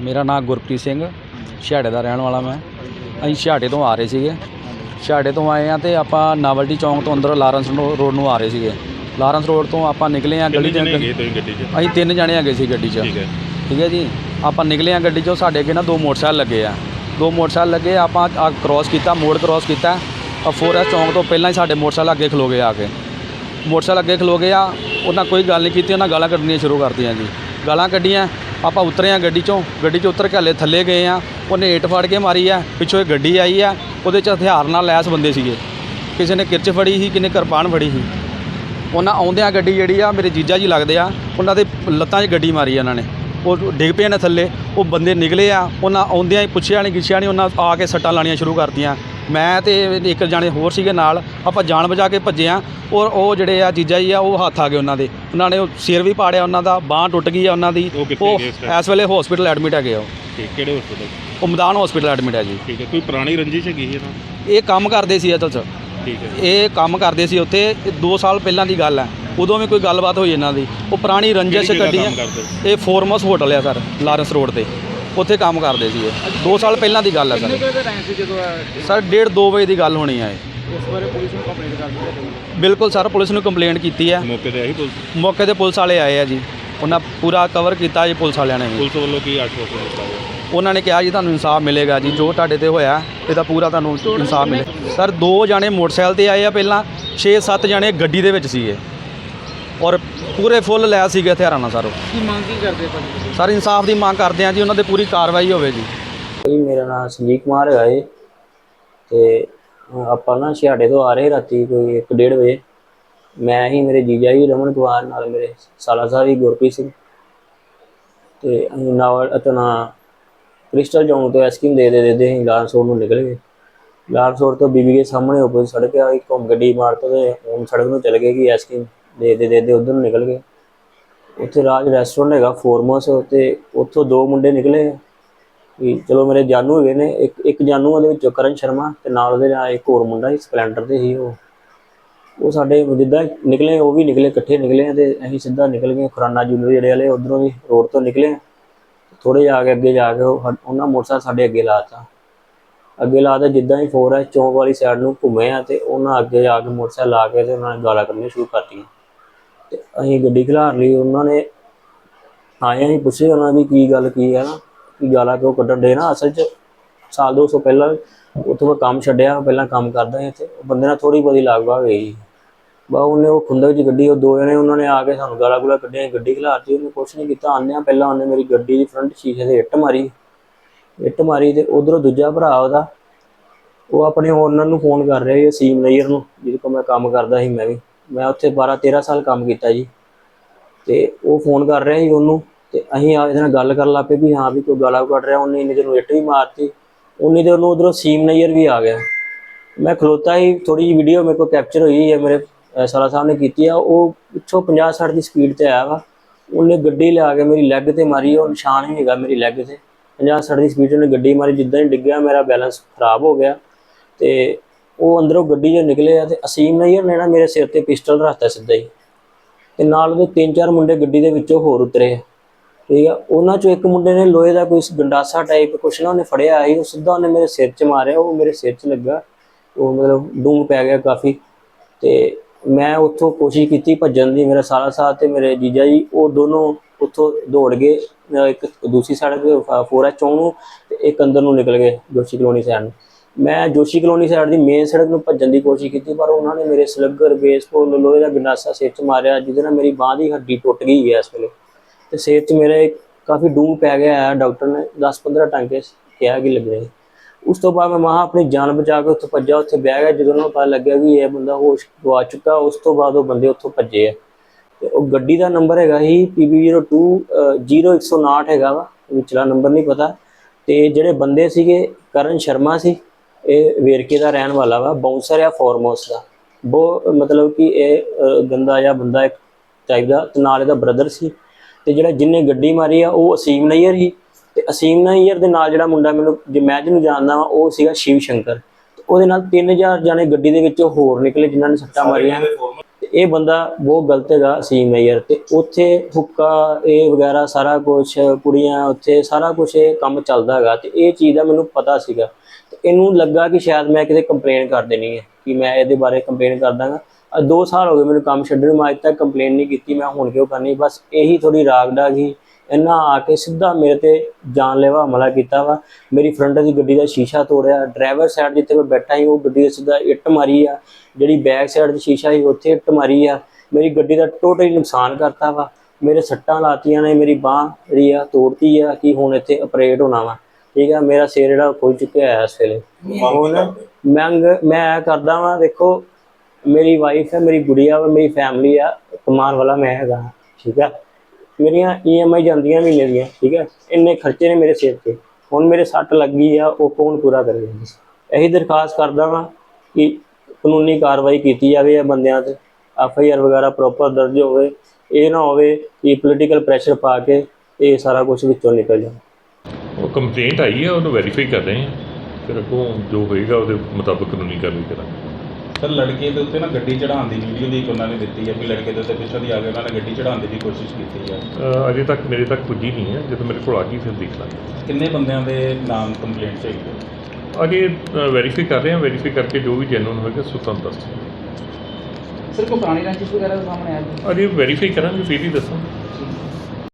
ਮੇਰਾ ਨਾਮ ਗੁਰਪ੍ਰੀਤ ਸਿੰਘ ਛਿਹਾੜੇ ਦਾ ਰਹਿਣ ਵਾਲਾ ਮੈਂ। ਅਸੀਂ ਛਿਹਾੜੇ ਤੋਂ ਆ ਰਹੇ ਸੀਗੇ। ਛਿਹਾੜੇ ਤੋਂ ਆਏ ਆ ਤੇ ਆਪਾਂ ਨਾਵਲਟੀ ਚੌਂਕ ਤੋਂ ਅੰਦਰ ਲਾਰੈਂਸ ਰੋਡ ਨੂੰ ਆ ਰਹੇ ਸੀਗੇ। ਲਾਰੈਂਸ ਰੋਡ ਤੋਂ ਆਪਾਂ ਨਿਕਲੇ ਆ ਗਲੀ ਕਿੰਨੇ ਦੇ ਜਣੇ ਗਏ ਤੁਸੀਂ ਗੱਡੀ 'ਚ? ਅਸੀਂ ਤਿੰਨ ਜਣੇ ਹੈਗੇ ਸੀ ਗੱਡੀ 'ਚ। ਠੀਕ ਹੈ। ਠੀਕ ਹੈ ਜੀ। ਆਪਾਂ ਨਿਕਲੇ ਆ ਗੱਡੀ 'ਚੋਂ ਸਾਡੇ ਅੱਗੇ ਨਾ ਦੋ ਮੋਟਰਸਾਈਕਲ ਲੱਗੇ ਆ। ਦੋ ਮੋਟਰਸਾਈਕਲ ਲੱਗੇ ਆਪਾਂ ਆ ਕ੍ਰਾਸ ਕੀਤਾ ਮੋੜ ਕ੍ਰਾਸ ਕੀਤਾ। ਆ ਫੋਰੈਸਟ ਚੌਂਕ ਤੋਂ ਪਹਿਲਾਂ ਹੀ ਸਾਡੇ ਮੋਟਰਸਾਈਕਲ ਅੱਗੇ ਖਲੋ ਗਏ ਆ ਕੇ। ਮੋਟਰਸਾਈਕਲ ਅੱਗੇ ਖਲੋ ਗਏ ਆ ਉਹਨਾਂ ਕੋਈ ਗੱਲ ਨਹੀਂ ਕੀਤੀ ਉਹਨਾਂ ਗਾਲਾਂ ਕੱਢਣੀਆਂ ਸ਼ੁਰੂ ਕਰਤੀਆਂ ਜੀ। ਗਾਲਾਂ ਕੱਢੀਆਂ ਆਪਾਂ ਉਤਰੇ ਆ ਗੱਡੀ 'ਚੋਂ ਗੱਡੀ 'ਚੋਂ ਉਤਰ ਕੇ ਹਲੇ ਥੱਲੇ ਗਏ ਆ, ਉਹਨੇ ਏਟ ਫੜ ਕੇ ਮਾਰੀ ਆ, ਪਿੱਛੋਂ ਇੱਕ ਗੱਡੀ ਆਈ ਆ, ਉਹਦੇ 'ਚ ਹਥਿਆਰ ਨਾਲ ਲੈਸ ਬੰਦੇ ਸੀਗੇ। ਕਿਸੇ ਨੇ ਕਿਰਚ ਫੜੀ ਸੀ ਕਿਨੇ ਕਿਰਪਾਨ ਫੜੀ ਸੀ। ਉਹਨਾਂ ਆਉਂਦਿਆਂ ਗੱਡੀ ਜਿਹੜੀ ਆ, ਮੇਰੇ ਜੀਜਾ ਜੀ ਲੱਗਦੇ ਆ, ਉਹਨਾਂ ਦੇ ਲੱਤਾਂ 'ਚ ਗੱਡੀ ਮਾਰੀ ਆ ਉਹਨਾਂ ਨੇ। ਉਹ ਡਿੱਗ ਪਏ ਨੇ ਥੱਲੇ, ਉਹ ਬੰਦੇ ਨਿਕਲੇ ਆ, ਉਹਨਾਂ ਆਉਂਦਿਆਂ ਹੀ ਪੁੱਛਿਆ ਨਹੀਂ ਗਿੱਛਿਆ ਨਹੀਂ ਉਹਨਾਂ ਆ ਕੇ ਸੱਟਾਂ ਲਾਣੀਆਂ ਸ਼ੁਰੂ ਕਰਤੀਆਂ। ਮੈਂ ਤੇ ਇੱਕ ਜਾਣੇ ਹੋਰ ਸੀਗੇ ਨਾਲ ਆਪਾਂ ਜਾਨ ਬਚਾ ਕੇ ਭੱਜੇ ਆ ਔਰ ਉਹ ਜਿਹੜੇ ਆ ਜੀਜਾ ਜੀ ਆ ਉਹ ਹੱਥ ਆ ਗਏ ਉਹਨਾਂ ਦੇ। ਉਹਨਾਂ ਨੇ ਉਹ ਸਿਰ ਵੀ ਪਾੜਿਆ ਉਹਨਾਂ ਦਾ ਬਾਹ ਟੁੱਟ ਗਈ ਆ ਉਹਨਾਂ ਦੀ। ਉਹ ਕਿੱਥੇ ਉਹ ਗਏ ਇਸ time? ਇਸ ਵੇਲੇ ਹਸਪੀਟਲ ਐਡਮਿਟ ਹੈਗੇ ਆ ਉਹ। ਠੀਕ ਕਿਹੜੇ ਹਸਪੀਟਲ ਉਹ ਮੈਦਾਨ ਹਸਪੀਟਲ ਐਡਮਿਟ ਹੈ ਜੀ। ਠੀਕ ਹੈ ਕੋਈ ਪੁਰਾਣੀ ਰੰਜਿਸ਼ ਹੈਗੀ ਇਹਨਾਂ ਇਹ ਕੰਮ ਕਰਦੇ ਸੀ ਅਸਲ 'ਚ। ਠੀਕ ਹੈ। ਇਹ ਕੰਮ ਕਰਦੇ ਸੀ ਉੱਥੇ 2 ਸਾਲ ਪਹਿਲਾਂ ਦੀ ਗੱਲ ਹੈ ਉਦੋਂ ਵੀ ਕੋਈ ਗੱਲਬਾਤ ਹੋਈ ਇਹਨਾਂ ਦੀ। ਉਹ ਪੁਰਾਣੀ ਰੰਜਿਸ਼ ਕਿਹੜੀ ਜਗ੍ਹਾ ਕੱਢੀ ਕੰਮ ਹੈ ਕਰਦੇ? ਇਹ ਫੋਰਮਸ ਹੋਟਲ ਹੈ ਸਰ ਲਾਰੈਂਸ ਰੋਡ ਤੇ। ਉੱਥੇ ਕੰਮ ਕਰਦੇ ਸੀ ਇਹ। 2 ਸਾਲ ਪਹਿਲਾਂ ਦੀ ਗੱਲ ਹੈ ਸਰ। ਕਿਹੜੇ ਟਾਈਮ ਸੀ ਜਦੋਂ ਇਹ- ਸਰ 1:30 2 ਵਜੇ ਦੀ ਗੱਲ ਹੋਣੀ ਹੈ ਇਹ। ਉਸ ਬਾਰੇ ਪੁਲਿਸ ਨੂੰ ਕੰਪਲੇਂਟ ਕਰ ਦਿੱਤੀ ਤੁਸੀਂ ਬਿਲਕੁਲ ਸਰ ਪੁਲਿਸ ਨੂੰ ਕੰਪਲੇਂਟ ਕੀਤੀ ਹੈ ਮੌਕੇ ਤੇ ਆਹੀ ਪੁਲਿਸ? ਮੌਕੇ ਤੇ ਪੁਲਿਸ ਵਾਲੇ ਆਏ ਆ ਜੀ। ਉਹਨਾਂ ਪੂਰਾ ਕਵਰ ਕੀਤਾ ਜੀ ਪੁਲਿਸ ਵਾਲਿਆਂ ਨੇ ਵੀ ਪੁਲਿਸ ਵੱਲੋਂ ਕੀ ਆਸ਼ਵਾਸਨ ਦਿੱਤਾ ਗਿਆ? ਉਹਨਾਂ ਨੇ ਕਿਹਾ ਜੀ ਤੁਹਾਨੂੰ ਇਨਸਾਫ ਮਿਲੇਗਾ ਜੀ। ਜੋ ਤੁਹਾਡੇ ਤੇ ਹੋਇਆ ਇਹਦਾ ਪੂਰਾ ਤੁਹਾਨੂੰ ਇਨਸਾਫ ਮਿਲੇ। ਸਰ ਦੋ ਜਾਣੇ ਮੋਟਰਸਾਈਕਲ ਤੇ ਆਏ ਆ ਪਹਿਲਾਂ। 6-7 ਜਾਣੇ ਗੱਡੀ ਦੇ ਵਿੱਚ ਸੀਗੇ। ਔਰ ਪੂਰੇ ਫੁੱਲ ਲੈ ਸੀਗੇ ਹਥਿਆਰਾਂ ਨਾਲ ਸਰ। ਉਹ। ਕੀ ਮੰਗ ਕੀ ਕਰਦੇ ਭਾਜੀ ਸਰ ਇਨਸਾਫ ਦੀ ਮੰਗ ਕਰਦੇ ਆ ਜੀ ਉਹਨਾਂ ਤੇ ਪੂਰੀ ਕਾਰਵਾਈ ਹੋਵੇ ਜੀ। ਜੀ ਮੇਰਾ ਨਾਮ ਸੰਜੀਵ ਕੁਮਾਰ ਹੈਗਾ ਏ ਤੇ ਅਹ ਆਪਾਂ ਨਾ ਛਿਆੜੇ ਤੋਂ ਆ ਰਹੇ ਰਾਤੀ ਕੋਈ 1:30 ਵਜੇ। ਮੈਂ ਹੀ ਮੇਰੇ ਜੀਜਾ ਜੀ ਰਮਨ ਕੁਮਾਰ ਨਾਲ ਮੇਰੇ ਸਾਲਾ ਸਾਹਿਬ ਜੀ ਗੁਰਪ੍ਰੀਤ ਸਿੰਘ। ਤੇ ਅਸੀਂ ਨਾਲ ਅਤਨਾ ਕ੍ਰਿਸਟਲ ਚੌਂਕ ਤੋਂ ਐਸਕੀਮ ਦੇ ਦੇ ਦੇ ਅਸੀਂ ਲਾਰੈਂਸ ਰੋਡ ਨੂੰ ਨਿਕਲ ਗਏ। ਲਾਰੈਂਸ ਰੋਡ ਤੋਂ ਬੀਬੀ ਦੇ ਸਾਹਮਣੇ ਉੱਪਰ ਸੜਕ ਆ ਇੱਕ ਘੁੰਮ ਗੱਡੀ ਮਾਰ ਤੋਂ ਤੇ ਹੁਣ ਸੜਕ ਨੂੰ ਚਲੇ ਗਏ ਕਿ ਐਸਕੀਮ ਦੇਖਦੇ ਦੇਖਦੇ ਦੇ ਉਧਰ ਨੂੰ ਨਿਕਲ ਗਏ। ਉੱਥੇ ਰਾਜ ਰੈਸਟੋਰੈਂਟ ਹੈਗਾ, ਫੋਰਮਸ, ਤੇ ਉੱਥੋਂ ਦੋ ਮੁੰਡੇ ਨਿਕਲੇ। ਵੀ ਚਲੋ ਮੇਰੇ ਜਾਨੂ ਹੈਗੇ ਨੇ, ਇੱਕ ਇੱਕ ਜਾਨੂ ਉਹਦੇ ਵਿੱਚੋਂ ਕਰਨ ਸ਼ਰਮਾ ਤੇ ਨਾਲ ਉਹਦੇ ਨਾਲ ਇੱਕ ਹੋਰ ਮੁੰਡਾ ਸੀ, ਸਪਲੈਂਡਰ ਤੇ ਸੀ ਉਹ। ਉਹ ਸਾਡੇ ਜਿੱਦਾਂ ਨਿਕਲੇ, ਉਹ ਵੀ ਨਿਕਲੇ, ਇਕੱਠੇ ਨਿਕਲੇ ਤੇ ਅਸੀਂ ਸਿੱਧਾ ਨਿਕਲ ਗਏ, ਖੁਰਾਨਾ ਜੂਨੀਅਰ ਜਿਹੜੇ ਵਾਲੇ ਉਧਰੋਂ ਵੀ ਰੋਡ ਤੋਂ ਨਿਕਲੇ। ਥੋੜੇ ਜਾ ਕੇ ਅੱਗੇ ਜਾ ਕੇ ਉਹਨਾਂ ਮੋਟਰਸਾਈਕਲ ਸਾਡੇ ਅੱਗੇ ਲਾਤਾ ਅੱਗੇ ਲਾਤਾ ਜਿੱਦਾਂ ਹੀ ਫੋਰ ਹੈ ਚੌਂਕ ਵਾਲੀ ਸਾਈਡ ਨੂੰ ਘੁੰਮੇ ਆ ਤੇ ਉਹਨਾਂ ਅੱਗੇ ਜਾ ਕੇ ਮੋਟਰਸਾਈਕਲ ਲਾ ਕੇ ਤੇ ਉਹਨਾਂ ਨੇ ਗਾਲਾਂ ਕੱਢਣੀਆਂ ਸ਼ੁਰੂ ਕਰਤੀਆਂ। ਤੇ ਅਸੀਂ ਗੱਡੀ ਖਿਲਾਰ ਲਈ, ਉਹਨਾਂ ਨੇ ਆਏ ਅਸੀਂ ਪੁੱਛੇ ਉਹਨਾਂ ਵੀ ਕੀ ਗੱਲ, ਕੀ ਹੈ ਨਾ ਕੀ ਗਾਲਾਂ ਕਿਉਂ ਕੱਢਣ ਦੇ ਨਾ ਅਸਲ 'ਚ। ਸਾਲ ਦੋ ਸੌ ਪਹਿਲਾਂ ਉੱਥੋਂ ਮੈਂ ਕੰਮ ਛੱਡਿਆ, ਪਹਿਲਾਂ ਕੰਮ ਕਰਦਾ ਸੀ ਇੱਥੇ। ਉਹ ਬੰਦੇ ਨਾਲ ਥੋੜੀ ਬਹੁਤੀ ਲਾਗਵਾ ਹੋਈ ਬਾ ਉਹਨੇ ਉਹ ਖੁੰਦਕ ਦੀ ਗੱਡੀ, ਉਹ ਦੋ ਜਣੇ ਉਹਨਾਂ ਨੇ ਆ ਕੇ ਸਾਨੂੰ ਗਾਲਾਂ ਗੁਲਾ ਕੱਢੀਆਂ ਗੱਡੀ ਖਿਲਾਰਤੀ ਉਹਨੇ ਕੁਛ ਨਹੀਂ ਕੀਤਾ। ਆਨਿਆ ਪਹਿਲਾਂ ਉਹਨੇ ਮੇਰੀ ਗੱਡੀ ਦੀ ਫਰੰਟ ਸ਼ੀਸ਼ੇ ਤੇ ਇੱਟ ਮਾਰੀ। ਇੱਟ ਮਾਰੀ ਤੇ ਉਧਰੋਂ ਦੂਜਾ ਭਰਾ ਉਹਦਾ, ਉਹ ਆਪਣੇ ਓਨਰ ਨੂੰ ਫੋਨ ਕਰ ਰਿਹਾ ਸੀ ਅਸੀਮ ਨਈਰ ਨੂੰ, ਜਿਹਦੇ ਕੋਲ ਮੈਂ ਕੰਮ ਕਰਦਾ ਸੀ ਮੈਂ ਵੀ। ਮੈਂ ਉੱਥੇ 12 13 ਸਾਲ ਕੰਮ ਕੀਤਾ ਜੀ। ਤੇ ਉਹ ਫੋਨ ਕਰ ਰਿਹਾ ਸੀ ਉਹਨੂੰ, ਤੇ ਅਸੀਂ ਆ ਇਹਦੇ ਨਾਲ ਗੱਲ ਕਰਨ ਲੱਗ ਪਏ ਵੀ ਹਾਂ ਵੀ ਕੋਈ ਗਾਲਾਂ ਕੱਢ ਰਿਹਾ, ਉਹਨੇ ਇੰਨੀ ਦੇਰ ਨੂੰ ਇੱਟ ਵੀ ਮਾਰਤੀ। ਉਨੀ ਦੇਰ ਨੂੰ ਉਧਰੋਂ ਸੀਮ ਨਈਰ ਵੀ ਆ ਗਿਆ। ਮੈਂ ਖਲੋਤਾ ਹੀ ਥੋੜੀ ਜਿਹੀ ਵੀਡੀਓ ਮੇਰੇ ਕੋਲ ਕੈਪਚਰ ਹੋਈ ਹੈ, ਮੇਰੇ, ਅਹ, ਸਾਲਾ ਸਾਹਿਬ ਨੇ ਕੀਤੀ ਆ। ਉਹ ਪਿੱਛੋਂ 50 60 ਦੀ ਸਪੀਡ ਤੇ ਆਇਆ ਵਾ। ਉਹਨੇ ਗੱਡੀ ਲਿਆ ਕੇ ਮੇਰੀ ਲੈਗ ਤੇ ਮਾਰੀ, ਉਹ ਨਿਸ਼ਾਨ ਹੀ ਹੈਗਾ ਮੇਰੀ ਲੈਗ ਤੇ। 50 60 ਦੀ ਸਪੀਡ ਉਹਨੇ ਗੱਡੀ ਮਾਰੀ, ਜਿੱਦਾਂ ਹੀ ਡਿੱਗਿਆ, ਮੇਰਾ ਬੈਲੈਂਸ ਖਰਾਬ ਹੋ ਗਿਆ। ਤੇ ਉਹ ਅੰਦਰੋਂ ਗੱਡੀ 'ਚੋਂ ਨਿਕਲੇ ਆ ਤੇ ਅਸੀਮ ਨਈਰ ਨੇ ਨਾ ਮੇਰੇ ਸਿਰ ਤੇ ਪਿਸਟਲ ਰੱਖਤਾ ਸਿੱਧਾ ਹੀ। ਤੇ ਨਾਲ ਉਹਦੇ ਤਿੰਨ ਚਾਰ ਮੁੰਡੇ ਗੱਡੀ ਦੇ ਵਿੱਚੋਂ ਹੋਰ ਉਤਰੇ ਠੀਕ ਆ, ਉਹਨਾਂ ਚੋਂ ਇੱਕ ਮੁੰਡੇ ਨੇ ਲੋਹੇ ਦਾ ਕੋਈ ਗੰਡਾਸਾ ਟਾਈਪ ਕੁਛ ਨਾ ਉਹਨੇ ਫੜਿਆ ਸੀ, ਉਹ ਸਿੱਧਾ ਉਹਨੇ ਮੇਰੇ ਸਿਰ 'ਚ ਮਾਰਿਆ, ਉਹ ਮੇਰੇ ਸਿਰ 'ਚ ਲੱਗਾ। ਉਹ ਮਤਲਬ ਡੂੰਘ ਪੈ ਗਿਆ ਕਾਫੀ। ਤੇ ਮੈਂ ਉੱਥੋਂ ਕੋਸ਼ਿਸ਼ ਕੀਤੀ ਭੱਜਣ ਦੀ, ਮੇਰਾ ਸਾਰਾ ਸਾਥ ਤੇ ਮੇਰੇ ਜੀਜਾ ਜੀ, ਉਹ ਦੋਨੋਂ ਉੱਥੋਂ ਦੌੜ ਗਏ, ਇੱਕ ਦੂਸਰੀ ਸੜਕ ਫੋਰਾ ਚੌਂ ਨੂੰ ਤੇ ਇੱਕ ਅੰਦਰ ਨੂੰ ਨਿਕਲ ਗਏ, ਜੋਸ਼ੀ ਕਲੋਨੀ ਸਾਈਡ ਨੂੰ। ਮੈਂ ਜੋਸ਼ੀ ਕਲੋਨੀ ਸਾਈਡ ਦੀ ਮੇਨ ਸੜਕ ਨੂੰ ਭੱਜਣ ਦੀ ਕੋਸ਼ਿਸ਼ ਕੀਤੀ, ਪਰ ਉਹਨਾਂ ਨੇ ਮੇਰੇ ਸਲੱਗਰ ਬੇਸਬਾਲ ਲੋਹੇ ਦਾ ਗੰਡਾਸਾ ਸਿਰ 'ਚ ਮਾਰਿਆ, ਜਿਹਦੇ ਨਾਲ ਮੇਰੀ ਬਾਹ ਦੀ ਹੱਡੀ ਟੁੱਟ ਗਈ ਹੈ ਇਸ ਵੇਲੇ। ਤੇ ਸਿਰ 'ਚ ਮੇਰੇ ਕਾਫੀ ਡੂੰਘ ਪੈ ਗਿਆ ਹੈ, ਡਾਕਟਰ ਨੇ 10-15 ਟਾਂਕੇ ਕਿਹਾ ਕਿ ਲੱਗੇ ਉਸ ਤੋਂ ਬਾਅਦ ਮੈਂ ਮਹਾ ਆਪਣੀ ਜਾਨ ਬਚਾ ਕੇ ਉੱਥੋਂ ਭੱਜਿਆ, ਉੱਥੇ ਬਹਿ ਗਿਆ, ਜਦੋਂ ਉਹਨਾਂ ਨੂੰ ਪਤਾ ਲੱਗਿਆ ਵੀ ਇਹ ਬੰਦਾ ਹੋਸ਼ ਗਵਾ ਚੁੱਕਾ, ਉਸ ਤੋਂ ਬਾਅਦ ਉਹ ਬੰਦੇ ਉੱਥੋਂ ਭੱਜੇ ਆ। ਤੇ ਉਹ ਗੱਡੀ ਦਾ ਨੰਬਰ ਹੈਗਾ ਸੀ PB02 0159 ਹੈਗਾ ਵਾ, ਵਿਚਲਾ ਨੰਬਰ ਨਹੀਂ ਪਤਾ। ਤੇ ਜਿਹੜੇ ਬੰਦੇ ਸੀਗੇ, ਕਰਨ ਸ਼ਰਮਾ ਸੀ ਇਹ ਵੇਰਕੇ ਦਾ ਰਹਿਣ ਵਾਲਾ ਵਾ ਬਾਉਂਸਰ ਆ ਫੋਰਮੋਸ ਦਾ। ਬਹੁਤ ਮਤਲਬ ਕਿ ਇਹ ਗੰਦਾ ਜਿਹਾ ਬੰਦਾ ਇੱਕ ਟਾਈਪ ਦਾ ਤੇ ਨਾਲ ਇਹਦਾ ਬ੍ਰਦਰ ਸੀ। ਤੇ ਜਿਹੜਾ ਜਿੰਨੇ ਗੱਡੀ ਮਾਰੀ ਆ ਉਹ ਅਸੀਮ ਨਈਅਰ ਸੀ। ਤੇ ਅਸੀਮ ਨਈਅਰ ਦੇ ਨਾਲ ਜਿਹੜਾ ਮੁੰਡਾ ਮੈਨੂੰ ਜੇ ਮੈਂ ਜਿਹਨੂੰ ਜਾਣਦਾ ਵਾਂ ਉਹ ਸੀਗਾ ਸ਼ਿਵ ਸ਼ੰਕਰ। ਉਹਦੇ ਨਾਲ 3000 ਜਾਣੇ ਗੱਡੀ ਦੇ ਵਿੱਚੋਂ ਹੋਰ ਨਿਕਲੇ ਜਿਨ੍ਹਾਂ ਨੇ ਸੱਟਾਂ ਮਾਰੀਆਂ। ਤੇ ਇਹ ਬੰਦਾ ਬਹੁਤ ਗਲਤ ਹੈਗਾ ਸੀ ਮੇਜਰ ਤੇ ਉੱਥੇ ਹੁੱਕਾ ਇਹ ਵਗੈਰਾ ਸਾਰਾ ਕੁਝ ਕੁੜੀਆਂ ਉੱਥੇ ਸਾਰਾ ਕੁਝ ਇਹ ਕੰਮ ਚੱਲਦਾ ਹੈਗਾ। ਤੇ ਇਹ ਚੀਜ਼ ਦਾ ਮੈਨੂੰ ਪਤਾ ਸੀਗਾ। ਇਹਨੂੰ ਲੱਗਾ ਕਿ ਸ਼ਾਇਦ ਮੈਂ ਕਿਤੇ ਕੰਪਲੇਨ ਕਰ ਦੇਣੀ ਹੈ ਕਿ ਮੈਂ ਇਹਦੇ ਬਾਰੇ ਕੰਪਲੇਨ ਕਰ ਦਾਂਗਾ। ਅੱਜ 2 ਸਾਲ ਹੋ ਗਏ ਮੈਨੂੰ ਕੰਮ ਛੱਡਣ ਨੂੰ ਮੈਂ ਅੱਜ ਤੱਕ ਕੰਪਲੇਨ ਨਹੀਂ ਕੀਤੀ, ਮੈਂ ਹੁਣ ਕਿਉਂ ਕਰਨੀ? ਬਸ ਇਹੀ ਥੋੜੀ ਰਾਗ ਡਾਗ ਹੀ ਇਹਨਾਂ ਆ ਕੇ ਸਿੱਧਾ ਮੇਰੇ ਤੇ ਜਾਨਲੇਵਾ ਹਮਲਾ ਕੀਤਾ ਵਾ। ਮੇਰੀ ਫਰੰਟ ਦੀ ਗੱਡੀ ਦਾ ਸ਼ੀਸ਼ਾ ਤੋੜਿਆ ਡਰਾਈਵਰ ਸਾਈਡ ਜਿੱਥੇ ਮੈਂ ਬੈਠਾ ਸੀ, ਉਹ ਗੱਡੀ ਦੇ ਸਿੱਧਾ ਇੱਟ ਮਾਰੀ ਆ। ਜਿਹੜੀ ਬੈਕ ਸਾਈਡ ਦਾ ਸ਼ੀਸ਼ਾ ਸੀ, ਉੱਥੇ ਇੱਟ ਮਾਰੀ ਆ। ਮੇਰੀ ਗੱਡੀ ਦਾ ਟੋਟਲੀ ਨੁਕਸਾਨ ਕਰਤਾ ਵਾ। ਮੇਰੇ ਸੱਟਾਂ ਲਾਤੀਆਂ ਨੇ, ਮੇਰੀ ਬਾਹ ਜਿਹੜੀ ਆ ਤੋੜਤੀ ਆ ਕਿ ਹੁਣ ਇੱਥੇ ਆਪਰੇਟ ਹੋਣਾ ਵਾ। ਠੀਕ ਆ ਮੇਰਾ ਸਿਰ ਜਿਹੜਾ ਖੁੱਲ ਚੁੱਕਿਆ ਹੈ ਇਸ ਵੇਲੇ। ਹੁਣ ਮੰਗ ਮੈਂ ਇਹ ਕਰਦਾ ਵਾਂ ਦੇਖੋ ਮੇਰੀ ਵਾਈਫ ਹੈ ਮੇਰੀ ਗੁੜੀਆ ਵਾ ਮੇਰੀ ਫੈਮਿਲੀ ਆ ਕਮਾਉਣ ਵਾਲਾ ਮੈਂ ਹੈਗਾ ਠੀਕ ਆ। ਮੇਰੀਆਂ ਈਐਮਆਈ ਜਾਂਦੀਆਂ ਮਹੀਨੇ ਦੀਆਂ ਠੀਕ ਹੈ ਇੰਨੇ ਖਰਚੇ ਨੇ ਮੇਰੇ ਸਿਰ ਤੇ। ਹੁਣ ਮੇਰੇ ਸੱਟ ਲੱਗੀ ਆ ਉਹ ਕੌਣ ਪੂਰਾ ਕਰੇਗਾ ਇਹੀ ਦਰਖਾਸਤ ਕਰਦਾ ਵਾਂ ਕਿ ਕਾਨੂੰਨੀ ਕਾਰਵਾਈ ਕੀਤੀ ਜਾਵੇ ਇਹ ਬੰਦਿਆਂ ਤੇ। ਐਫ ਆਈ ਆਰ ਵਗੈਰਾ ਪ੍ਰੋਪਰ ਦਰਜ ਹੋਵੇ ਇਹ ਨਾ ਹੋਵੇ ਕਿ ਪੋਲੀਟੀਕਲ ਪ੍ਰੈਸ਼ਰ ਪਾ ਕੇ ਇਹ ਸਾਰਾ ਕੁਝ ਵਿੱਚੋਂ ਨਿਕਲ ਜਾਵੇ। ਉਹ ਕੰਪਲੇਂਟ ਆਈ ਹੈ ਉਹਨੂੰ ਵੈਰੀਫਾਈ ਕਰ ਰਹੇ ਹਾਂ। ਫਿਰ ਅੱਗੋਂ ਜੋ ਹੋਏਗਾ ਉਹਦੇ ਮੁਤਾਬਕ ਕਾਨੂੰਨੀ ਕਾਰਵਾਈ ਕਰਾਂਗੇ। ਸਰ ਲੜਕੇ ਦੇ ਉੱਤੇ ਨਾ ਗੱਡੀ ਚੜਾਉਣ ਦੀ ਵੀਡੀਓ ਦੀ ਉਹਨਾਂ ਨੇ ਦਿੱਤੀ ਹੈ ਵੀ ਲੜਕੇ ਦੇ ਉੱਤੇ ਪਿੱਛੋਂ ਦੀ ਆ ਕੇ ਉਹਨਾਂ ਨੇ ਗੱਡੀ ਚੜਾਉਣ ਦੀ ਵੀ ਕੋਸ਼ਿਸ਼ ਕੀਤੀ ਹੈ ਅ, ਅਜੇ ਤੱਕ ਮੇਰੇ ਤੱਕ ਪੁੱਜੀ ਨਹੀਂ ਹੈ। ਜਦੋਂ ਮੇਰੇ ਕੋਲ ਆ ਗਈ ਫਿਰ ਦੇਖ ਲਾਂਗੇ। ਕਿੰਨੇ ਬੰਦਿਆਂ ਦੇ ਨਾਮ ਕੰਪਲੇਂਟ ਚ ਹੈਗੇ? ਅਜੇ ਵੈਰੀਫਾਈ ਕਰ ਰਹੇ ਹਾਂ। ਵੈਰੀਫਾਈ ਕਰਕੇ ਜੋ ਵੀ ਜੈਨੂਨ ਹੋਏਗਾ ਸੋ ਤੁਹਾਨੂੰ ਦੱਸ ਦਿਆਂਗੇ। ਸਰ ਕੋਈ ਪੁਰਾਣੀ ਰੰਜਿਸ਼ ਵਗੈਰਾ ਦਾ ਸਾਹਮਣੇ ਜੀ ਅਜੇ ਵੈਰੀਫਾਈ ਕਰਾਂਗੇ ਫਿਰ ਹੀ ਦੱਸਾਂਗੇ।